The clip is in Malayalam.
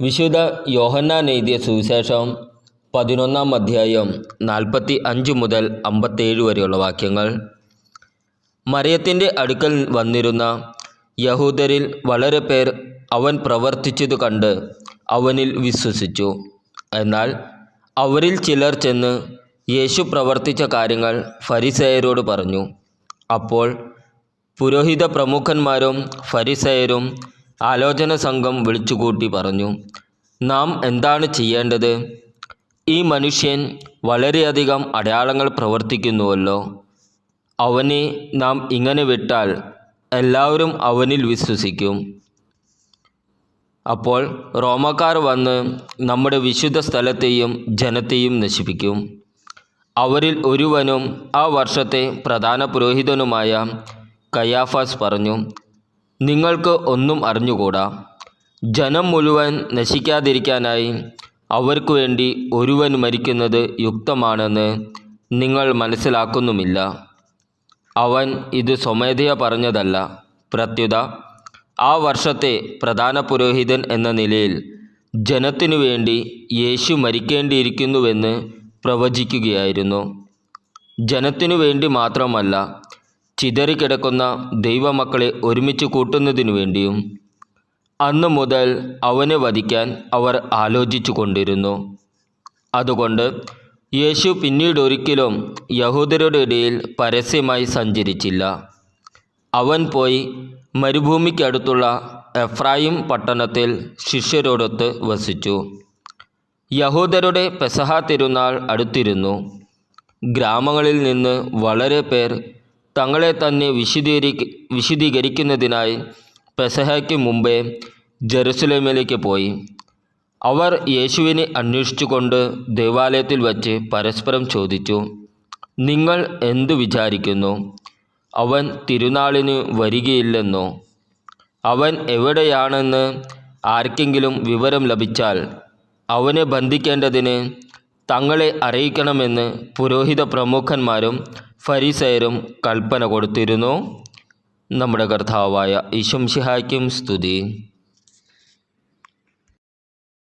വിശുദ്ധ യോഹന്നാൻ എഴുതിയ സുവിശേഷം പതിനൊന്നാം അധ്യായം നാൽപ്പത്തി അഞ്ച് മുതൽ അമ്പത്തേഴ് വരെയുള്ള വാക്യങ്ങൾ. മറിയത്തിന്റെ അടുക്കൽ വന്നിരുന്ന യഹൂദരിൽ വളരെ പേർ അവൻ പ്രവർത്തിച്ചത് കണ്ട് അവനിൽ വിശ്വസിച്ചു. എന്നാൽ അവരിൽ ചിലർ ചെന്ന് യേശു പ്രവർത്തിച്ച കാര്യങ്ങൾ ഫരിസയരോട് പറഞ്ഞു. അപ്പോൾ പുരോഹിത പ്രമുഖന്മാരും ഫരിസയരും ആലോചന സംഘം വിളിച്ചുകൂട്ടി പറഞ്ഞു നാം എന്താണ് ചെയ്യേണ്ടത്? ഈ മനുഷ്യൻ വളരെയധികം അടയാളങ്ങൾ പ്രവർത്തിക്കുന്നുവല്ലോ. അവനെ നാം ഇങ്ങനെ വിട്ടാൽ എല്ലാവരും അവനിൽ വിശ്വസിക്കും. അപ്പോൾ റോമക്കാർ വന്ന് നമ്മുടെ വിശുദ്ധ സ്ഥലത്തെയും ജനത്തെയും നശിപ്പിക്കും. അവരിൽ ഒരുവനും ആ വർഷത്തെ പ്രധാന പുരോഹിതനുമായ കയാഫാസ് പറഞ്ഞു നിങ്ങൾക്ക് ഒന്നും അറിഞ്ഞുകൂടാ. ജനം മുഴുവൻ നശിക്കാതിരിക്കാനായി അവർക്കു വേണ്ടി ഒരുവൻ മരിക്കുന്നത് യുക്തമാണെന്ന് നിങ്ങൾ മനസ്സിലാക്കുന്നുമില്ല. അവൻ ഇത് സ്വമേധയ പറഞ്ഞതല്ല. പ്രത്യുത ആ വർഷത്തെ പ്രധാന പുരോഹിതൻ എന്ന നിലയിൽ ജനത്തിനു വേണ്ടി യേശു മരിക്കേണ്ടിയിരിക്കുന്നുവെന്ന് പ്രവചിക്കുകയായിരുന്നു. ജനത്തിനു വേണ്ടി മാത്രമല്ല ചിതറിക്കിടക്കുന്ന ദൈവമക്കളെ ഒരുമിച്ച് കൂട്ടുന്നതിനു വേണ്ടിയും അന്നു മുതൽ അവനെ വധിക്കാൻ അവർ ആലോചിച്ചു കൊണ്ടിരുന്നു. അതുകൊണ്ട് യേശു പിന്നീട് ഒരിക്കലും യഹൂദരുടെ ഇടയിൽ പരസ്യമായി സഞ്ചരിച്ചില്ല. അവൻ പോയി മരുഭൂമിക്കടുത്തുള്ള എഫ്രായിം പട്ടണത്തിൽ ശിഷ്യരോടൊത്ത് വസിച്ചു. യഹൂദരുടെ പെസഹ തിരുനാൾ അടുത്തിരുന്നു. ഗ്രാമങ്ങളിൽ നിന്ന് വളരെ പേർ തങ്ങളെ തന്നെ വിശദീകരി വിശദീകരിക്കുന്നതിനായി പെസഹയ്ക്ക് മുമ്പേ ജെറുസലേമിലേക്ക് പോയി. അവർ യേശുവിനെ അന്വേഷിച്ചുകൊണ്ട് ദേവാലയത്തിൽ വച്ച് പരസ്പരം ചോദിച്ചു നിങ്ങൾ എന്തു വിചാരിക്കുന്നു? അവൻ തിരുനാളിന് വരികയില്ലെന്നോ? അവൻ എവിടെയാണെന്ന് ആർക്കെങ്കിലും വിവരം ലഭിച്ചാൽ അവനെ ബന്ധിക്കേണ്ടതിന് തങ്ങളെ അറിയിക്കണമെന്ന് പുരോഹിത പ്രമുഖന്മാരും ഫരിസയരും കൽപ്പന കൊടുത്തിരുന്നു. നമ്മുടെ കർത്താവായ ഈശംഷിഹായ്ക്കും സ്തുതി.